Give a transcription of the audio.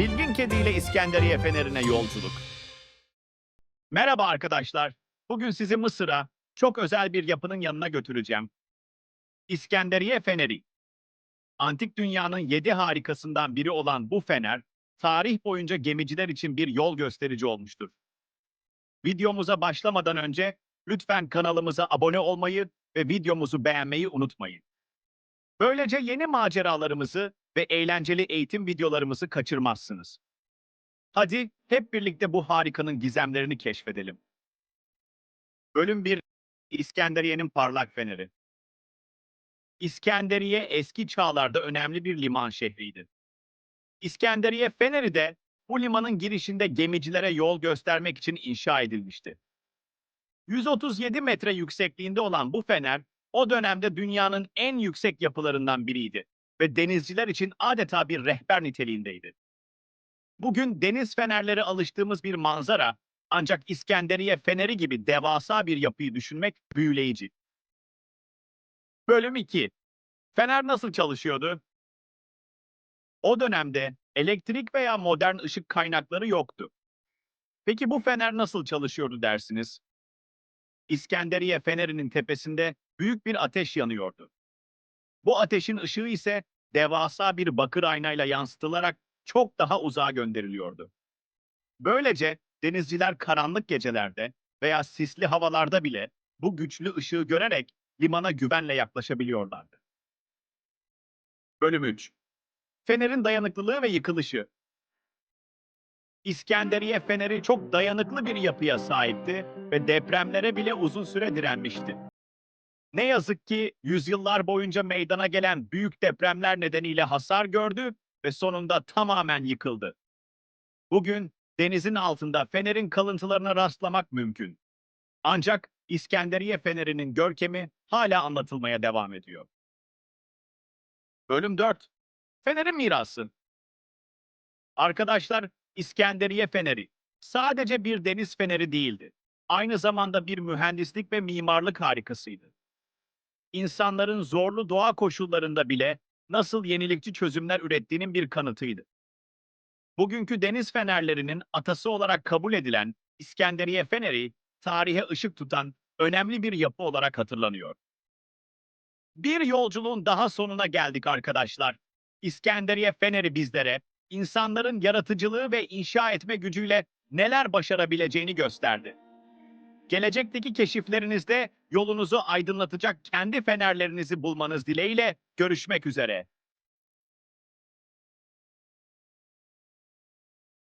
Bilgin Kedi ile İskenderiye Feneri'ne yolculuk. Merhaba arkadaşlar. Bugün sizi Mısır'a çok özel bir yapının yanına götüreceğim. İskenderiye Feneri. Antik dünyanın yedi harikasından biri olan bu fener, tarih boyunca gemiciler için bir yol gösterici olmuştur. Videomuza başlamadan önce lütfen kanalımıza abone olmayı ve videomuzu beğenmeyi unutmayın. Böylece yeni maceralarımızı ve eğlenceli eğitim videolarımızı kaçırmazsınız. Hadi hep birlikte bu harikanın gizemlerini keşfedelim. Bölüm 1 İskenderiye'nin parlak feneri. İskenderiye eski çağlarda önemli bir liman şehriydi. İskenderiye Feneri de bu limanın girişinde gemicilere yol göstermek için inşa edilmişti. 137 metre yüksekliğinde olan bu fener o dönemde dünyanın en yüksek yapılarından biriydi ve denizciler için adeta bir rehber niteliğindeydi. Bugün deniz fenerleri alıştığımız bir manzara ancak İskenderiye Feneri gibi devasa bir yapıyı düşünmek büyüleyici. Bölüm 2 Fener nasıl çalışıyordu? O dönemde elektrik veya modern ışık kaynakları yoktu. Peki bu fener nasıl çalışıyordu dersiniz? İskenderiye Feneri'nin tepesinde büyük bir ateş yanıyordu. Bu ateşin ışığı ise devasa bir bakır aynayla yansıtılarak çok daha uzağa gönderiliyordu. Böylece denizciler karanlık gecelerde veya sisli havalarda bile bu güçlü ışığı görerek limana güvenle yaklaşabiliyorlardı. Bölüm 3 Fenerin dayanıklılığı ve yıkılışı İskenderiye Feneri çok dayanıklı bir yapıya sahipti ve depremlere bile uzun süre direnmişti. Ne yazık ki yüzyıllar boyunca meydana gelen büyük depremler nedeniyle hasar gördü ve sonunda tamamen yıkıldı. Bugün denizin altında fenerin kalıntılarına rastlamak mümkün. Ancak İskenderiye Feneri'nin görkemi hala anlatılmaya devam ediyor. Bölüm 4 Fener'in mirası Arkadaşlar, İskenderiye Feneri sadece bir deniz feneri değildi. Aynı zamanda bir mühendislik ve mimarlık harikasıydı. İnsanların zorlu doğa koşullarında bile nasıl yenilikçi çözümler ürettiğinin bir kanıtıydı. Bugünkü deniz fenerlerinin atası olarak kabul edilen İskenderiye Feneri, tarihe ışık tutan önemli bir yapı olarak hatırlanıyor. Bir yolculuğun daha sonuna geldik arkadaşlar. İskenderiye Feneri bizlere insanların yaratıcılığı ve inşa etme gücüyle neler başarabileceğini gösterdi. Gelecekteki keşiflerinizde yolunuzu aydınlatacak kendi fenerlerinizi bulmanız dileğiyle görüşmek üzere.